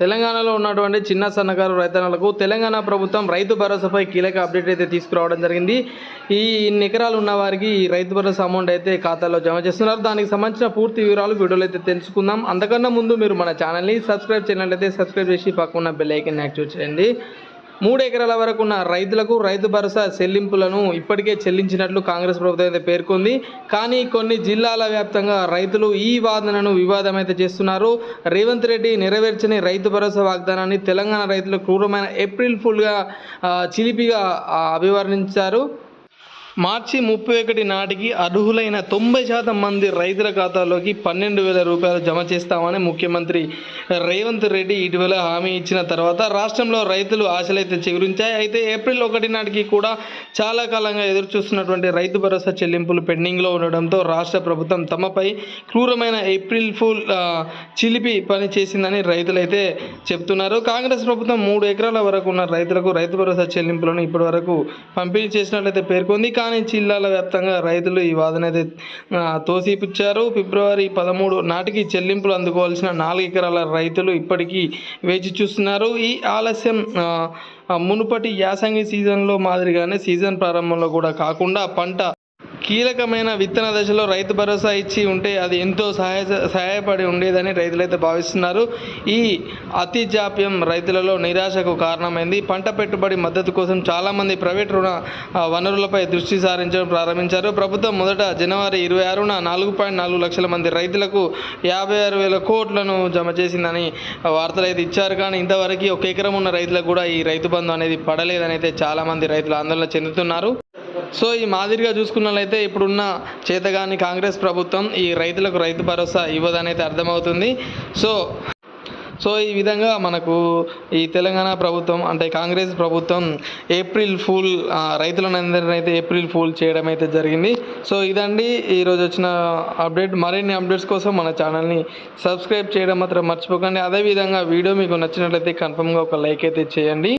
తెలంగాణలో ఉన్నటువంటి చిన్న సన్నకారు రైతన్నలకు తెలంగాణ ప్రభుత్వం రైతు భరోసాపై కీలక అప్డేట్ అయితే తీసుకురావడం జరిగింది. ఈ ఇన్ని ఎకరాలు ఉన్న వారికి ఈ రైతు భరోసా అమౌంట్ అయితే ఖాతాలో జమ చేస్తున్నారు. దానికి సంబంధించిన పూర్తి వివరాలు వీడియోలో అయితే తెలుసుకుందాం. అంతకన్నా ముందు మీరు మన ఛానల్ని సబ్స్క్రైబ్ చేయాలంటే సబ్స్క్రైబ్ చేసి పక్కన బెల్ ఐకన్ యాక్టివేట్ చేయండి. మూడు ఎకరాల వరకు ఉన్న రైతులకు రైతు భరోసా చెల్లింపులను ఇప్పటికే చెల్లించినట్లు కాంగ్రెస్ ప్రభుత్వం అయితే పేర్కొంది. కానీ కొన్ని జిల్లాల వ్యాప్తంగా రైతులు ఈ వాదనను వివాదం అయితే చేస్తున్నారు. రేవంత్ రెడ్డి నెరవేర్చని రైతు భరోసా వాగ్దానాన్ని తెలంగాణ రైతులు క్రూరమైన ఏప్రిల్ ఫుల్గా చిలిపిగా అభివర్ణించారు. మార్చి ముప్పై ఒకటి నాటికి అర్హులైన తొంభై శాతం మంది రైతుల ఖాతాలోకి పన్నెండు వేల రూపాయలు జమ చేస్తామని ముఖ్యమంత్రి రేవంత్ రెడ్డి ఇటీవల హామీ ఇచ్చిన తర్వాత రాష్ట్రంలో రైతులు ఆశలైతే చిగురించాయి. అయితే ఏప్రిల్ ఒకటి నాటికి కూడా చాలా కాలంగా ఎదురు చూస్తున్నటువంటి రైతు భరోసా చెల్లింపులు పెండింగ్లో ఉండడంతో రాష్ట్ర ప్రభుత్వం తమపై క్రూరమైన ఏప్రిల్ ఫుల్ చిలిపి పని చేసిందని రైతులైతే చెప్తున్నారు. కాంగ్రెస్ ప్రభుత్వం మూడు ఎకరాల వరకు ఉన్న రైతులకు రైతు భరోసా చెల్లింపులను ఇప్పటి వరకు పంపిణీ చేసినట్లయితే పేర్కొంది. కానీ జిల్లాల వ్యాప్తంగా రైతులు ఈ వాదన అయితే తోసిపుచ్చారు. ఫిబ్రవరి పదమూడు నాటికి చెల్లింపులు అందుకోవాల్సిన నాలుగు ఎకరాల రైతులు ఇప్పటికీ వేచి చూస్తున్నారు. ఈ ఆలస్యం మునుపటి యాసంగి సీజన్లో మాదిరిగానే సీజన్ ప్రారంభంలో కూడా కాకుండా పంట కీలకమైన విత్తన దశలో రైతు భరోసా ఇచ్చి ఉంటే అది ఎంతో సహాయ సహాయపడి ఉండేదని రైతులైతే భావిస్తున్నారు. ఈ అతి జాప్యం రైతులలో నిరాశకు కారణమైంది. పంట పెట్టుబడి మద్దతు కోసం చాలామంది ప్రైవేట్ రుణ వనరులపై దృష్టి సారించడం ప్రారంభించారు. ప్రభుత్వం మొదట జనవరి ఇరవై ఆరున నాలుగు పాయింట్ నాలుగు లక్షల మంది రైతులకు యాభై ఆరు వేల కోట్లను జమ చేసిందని వార్తలు అయితే ఇచ్చారు. కానీ ఇంతవరకు ఒక ఎకరం ఉన్న రైతులకు కూడా ఈ రైతు బంధు అనేది పడలేదని అయితే చాలామంది రైతులు ఆందోళన చెందుతున్నారు. సో ఈ మాదిరిగా చూసుకున్నట్లయితే ఇప్పుడున్న చేతగాని కాంగ్రెస్ ప్రభుత్వం ఈ రైతులకు రైతు భరోసా ఇవ్వదనైతే అర్థమవుతుంది. సో సో ఈ విధంగా మనకు ఈ తెలంగాణ ప్రభుత్వం అంటే కాంగ్రెస్ ప్రభుత్వం ఏప్రిల్ ఫూల్ ఆ, అయితే ఏప్రిల్ ఫూల్ చేయడం అయితే జరిగింది. సో ఇదండి ఈరోజు వచ్చిన అప్డేట్. మరిన్ని అప్డేట్స్ కోసం మన ఛానల్ని సబ్స్క్రైబ్ చేయడం మాత్రం మర్చిపోకండి. అదేవిధంగా వీడియో మీకు నచ్చినట్లయితే కన్ఫర్మ్గా ఒక లైక్ అయితే చేయండి.